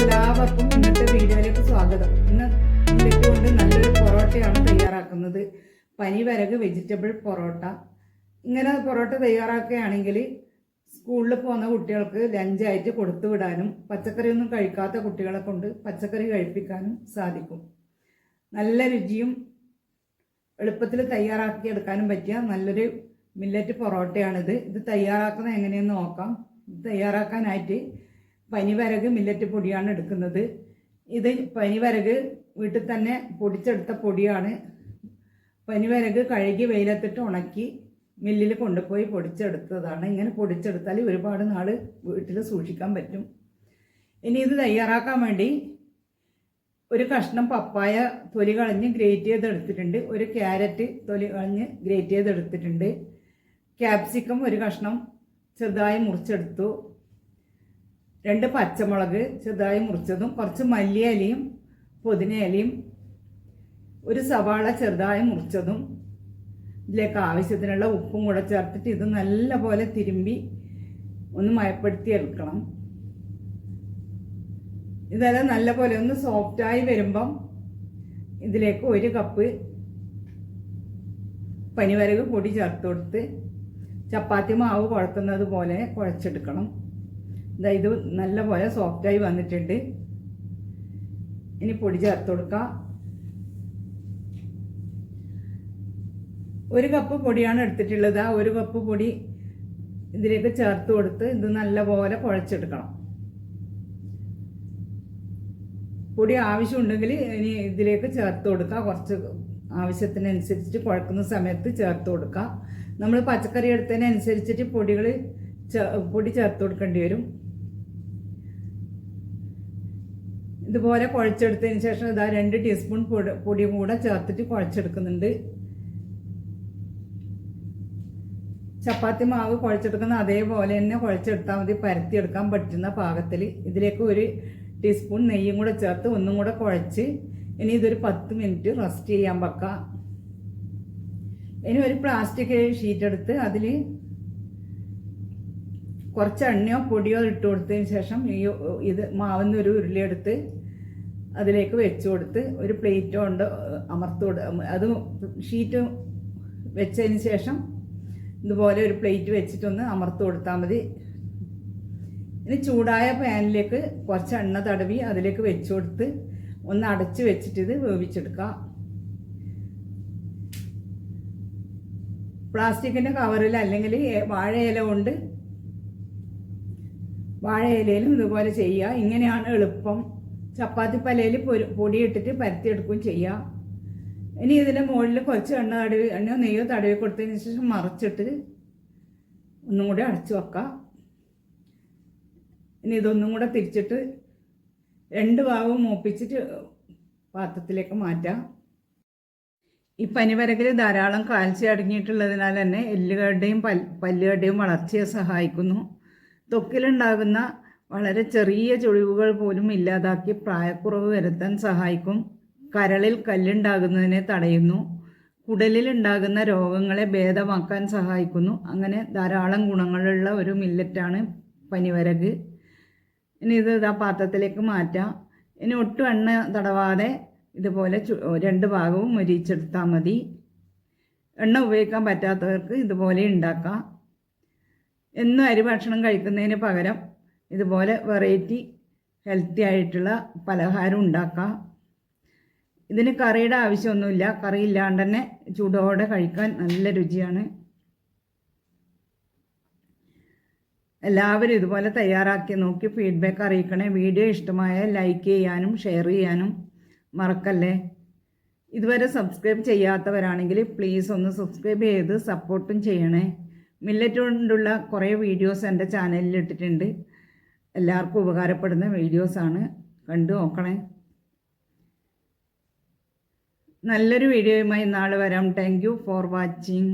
എല്ലാവർക്കും ഇന്നത്തെ വീഡിയോയിലേക്ക് സ്വാഗതം. ഇന്ന് ഇന്നത്തെ കൊണ്ട് നല്ലൊരു പൊറോട്ടയാണ് തയ്യാറാക്കുന്നത്. പനി വരക് വെജിറ്റബിൾ പൊറോട്ട. ഇങ്ങനെ പൊറോട്ട തയ്യാറാക്കുകയാണെങ്കിൽ സ്കൂളിൽ പോകുന്ന കുട്ടികൾക്ക് ലഞ്ചായിട്ട് കൊടുത്തു വിടാനും പച്ചക്കറിയൊന്നും കഴിക്കാത്ത കുട്ടികളെ കൊണ്ട് പച്ചക്കറി കഴിപ്പിക്കാനും സാധിക്കും. നല്ല രുചിയും എളുപ്പത്തിൽ തയ്യാറാക്കി എടുക്കാനും പറ്റിയ നല്ലൊരു മില്ലറ്റ് പൊറോട്ടയാണിത്. ഇത് തയ്യാറാക്കുന്നത് എങ്ങനെയെന്ന് നോക്കാം. തയ്യാറാക്കാനായിട്ട് പനിവരക് മില്ലറ്റ് പൊടിയാണ് എടുക്കുന്നത്. ഇത് പനിവരക് വീട്ടിൽ തന്നെ പൊടിച്ചെടുത്ത പൊടിയാണ്. പനിവരക് കഴുകി വെയിലത്തിട്ട് ഉണക്കി മില്ലിൽ കൊണ്ടുപോയി പൊടിച്ചെടുത്തതാണ്. ഇങ്ങനെ പൊടിച്ചെടുത്താൽ ഒരുപാട് നാൾ വീട്ടിൽ സൂക്ഷിക്കാൻ പറ്റും. ഇനി ഇത് തയ്യാറാക്കാൻ വേണ്ടി ഒരു കഷ്ണം പപ്പായ തൊലി കളഞ്ഞ് ഗ്രേറ്റ് ചെയ്തെടുത്തിട്ടുണ്ട്. ഒരു ക്യാരറ്റ് തൊലി കളഞ്ഞ് ഗ്രേറ്റ് ചെയ്തെടുത്തിട്ടുണ്ട്. ക്യാപ്സിക്കം ഒരു കഷ്ണം ചെറുതായി മുറിച്ചെടുത്തു. രണ്ട് പച്ചമുളക് ചെറുതായി മുറിച്ചതും കുറച്ച് മല്ലിയിലയും പുതിനയിലയും ഒരു സവാള ചെറുതായി മുറിച്ചതും ഇതിലേക്ക് ആവശ്യത്തിനുള്ള ഉപ്പും കൂടെ ചേർത്തിട്ട് ഇത് നല്ലപോലെ തിരുമ്പി ഒന്ന് മയപ്പെടുത്തി എടുക്കണം. ഇതെല്ലാം നല്ലപോലെ ഒന്ന് സോഫ്റ്റായി വരുമ്പം ഇതിലേക്ക് ഒരു കപ്പ് പനിവരക് പൊടി ചേർത്ത് കൊടുത്ത് ചപ്പാത്തി മാവ് കുഴക്കുന്നത് പോലെ കുഴച്ചെടുക്കണം. ഇതാ ഇത് നല്ലപോലെ സോഫ്റ്റായി വന്നിട്ടുണ്ട്. ഇനി പൊടി ചേർത്ത് കൊടുക്കാം. ഒരു കപ്പ് പൊടിയാണ് എടുത്തിട്ടുള്ളത്. ആ ഒരു കപ്പ് പൊടി ഇതിലേക്ക് ചേർത്ത് കൊടുത്ത് ഇത് നല്ലപോലെ കുഴച്ചെടുക്കണം. പൊടി ആവശ്യമുണ്ടെങ്കിൽ ഇനി ഇതിലേക്ക് ചേർത്ത് കൊടുക്കുക കുറച്ച് ആവശ്യത്തിനനുസരിച്ചിട്ട് കുഴക്കുന്ന സമയത്ത് ചേർത്ത് കൊടുക്കുക നമ്മൾ പച്ചക്കറി എടുത്തതിനനുസരിച്ചിട്ട് പൊടികൾ പൊടി ചേർത്ത് കൊടുക്കേണ്ടി വരും. ഇതുപോലെ കുഴച്ചെടുത്തതിന് ശേഷം ഇതാ രണ്ട് ടീസ്പൂൺ പൊടി പൊടിയും കൂടെ ചേർത്തിട്ട് കുഴച്ചെടുക്കുന്നുണ്ട്. ചപ്പാത്തി മാവ് കുഴച്ചെടുക്കുന്ന അതേപോലെ തന്നെ കുഴച്ചെടുത്താൽ മതി പരത്തിയെടുക്കാൻ പറ്റുന്ന പാകത്തിൽ ഇതിലേക്ക് ഒരു ടീസ്പൂൺ നെയ്യും കൂടെ ചേർത്ത് ഒന്നും കൂടെ കുഴച്ച് ഇനി ഇതൊരു പത്ത് മിനിറ്റ് റെസ്റ്റ് ചെയ്യാൻ വെക്കാം. ഇനി ഒരു പ്ലാസ്റ്റിക് ഷീറ്റ് എടുത്ത് അതിൽ കുറച്ച് എണ്ണയോ പൊടിയോ ഇട്ട് കൊടുത്തതിന് ശേഷം ഈ ഇത് മാവുന്ന ഒരു ഉരുളിയെടുത്ത് അതിലേക്ക് വെച്ച് കൊടുത്ത് ഒരു പ്ലേറ്റ് കൊണ്ട് അമർത്ത് കൊടു അത് ഷീറ്റ് വെച്ചതിന് ശേഷം ഇതുപോലെ ഒരു പ്ലേറ്റ് വെച്ചിട്ടൊന്ന് അമർത്ത് കൊടുത്താൽ മതി. ഇനി ചൂടായ പാനിലേക്ക് കുറച്ച് എണ്ണ തടവി അതിലേക്ക് വെച്ച് കൊടുത്ത് ഒന്ന് അടച്ച് വെച്ചിട്ട് ഇത് വേവിച്ചെടുക്കാം. പ്ലാസ്റ്റിക്കിന്റെ കവറിൽ അല്ലെങ്കിൽ വാഴയില കൊണ്ട് വാഴയിലയിലും ഇതുപോലെ ചെയ്യുക. ഇങ്ങനെയാണ് എളുപ്പം. ചപ്പാത്തി പലയിൽ പൊരി പൊടിയിട്ടിട്ട് പരത്തിയെടുക്കുകയും ചെയ്യാം. ഇനി ഇതിന്റെ മുകളിൽ കുറച്ച് എണ്ണ തടവി എണ്ണയോ നെയ്യോ തടവി കൊടുത്തതിന് ശേഷം മറച്ചിട്ട് ഒന്നും കൂടെ അടച്ചു വെക്കാം. ഇനി ഇതൊന്നും കൂടെ തിരിച്ചിട്ട് രണ്ട് ഭാഗവും മൂപ്പിച്ചിട്ട് പാത്രത്തിലേക്ക് മാറ്റാം. ഈ പനിവരകിൽ ധാരാളം കാൽസ്യം അടങ്ങിയിട്ടുള്ളതിനാൽ തന്നെ എല്ലുകളുടെയും പല്ലുകളുടെയും വളർച്ചയെ സഹായിക്കുന്നു. ത്വക്കിലുണ്ടാകുന്ന വളരെ ചെറിയ ചുളിവുകൾ പോലും ഇല്ലാതാക്കി പ്രായക്കുറവ് വരുത്താൻ സഹായിക്കും. കരളിൽ കല്ലുണ്ടാകുന്നതിനെ തടയുന്നു. കുടലിൽ ഉണ്ടാകുന്ന രോഗങ്ങളെ ഭേദമാക്കാൻ സഹായിക്കുന്നു. അങ്ങനെ ധാരാളം ഗുണങ്ങളുള്ള ഒരു മില്ലറ്റാണ് പനിവരക്. ഇനി ഇത് ഇതാ പാത്രത്തിലേക്ക് മാറ്റാം. ഇനി ഒട്ടും എണ്ണ തടവാതെ ഇതുപോലെ രണ്ട് ഭാഗവും മുരിച്ചെടുത്താൽ മതി. എണ്ണ ഉപയോഗിക്കാൻ പറ്റാത്തവർക്ക് ഇതുപോലെ ഉണ്ടാക്കാം. എന്നും അരി ഭക്ഷണം കഴിക്കുന്നതിന് പകരം ഇതുപോലെ വെറൈറ്റി ഹെൽത്തി ആയിട്ടുള്ള പലഹാരം ഉണ്ടാക്കാം. ഇതിന് കറിയുടെ ആവശ്യമൊന്നുമില്ല. കറി ഇല്ലാണ്ട് തന്നെ ചൂടോടെ കഴിക്കാൻ നല്ല രുചിയാണ്. എല്ലാവരും ഇതുപോലെ തയ്യാറാക്കി നോക്കി ഫീഡ്ബാക്ക് അറിയിക്കണേ. വീഡിയോ ഇഷ്ടമായ ലൈക്ക് ചെയ്യാനും ഷെയർ ചെയ്യാനും മറക്കല്ലേ? ഇതുവരെ സബ്സ്ക്രൈബ് ചെയ്യാത്തവരാണെങ്കിൽ പ്ലീസ് ഒന്ന് സബ്സ്ക്രൈബ് ചെയ്ത് സപ്പോർട്ടും ചെയ്യണേ. മില്ലറ്റ് കൊണ്ടുള്ള കുറേ വീഡിയോസ് എന്റെ ചാനലിൽ ഇട്ടിട്ടുണ്ട്. എല്ലാവർക്കും ഉപകാരപ്പെടുന്ന വീഡിയോസാണ്. കണ്ടു നോക്കണേ. നല്ലൊരു വീഡിയോയുമായി നാളെ വരാം. Thank you for watching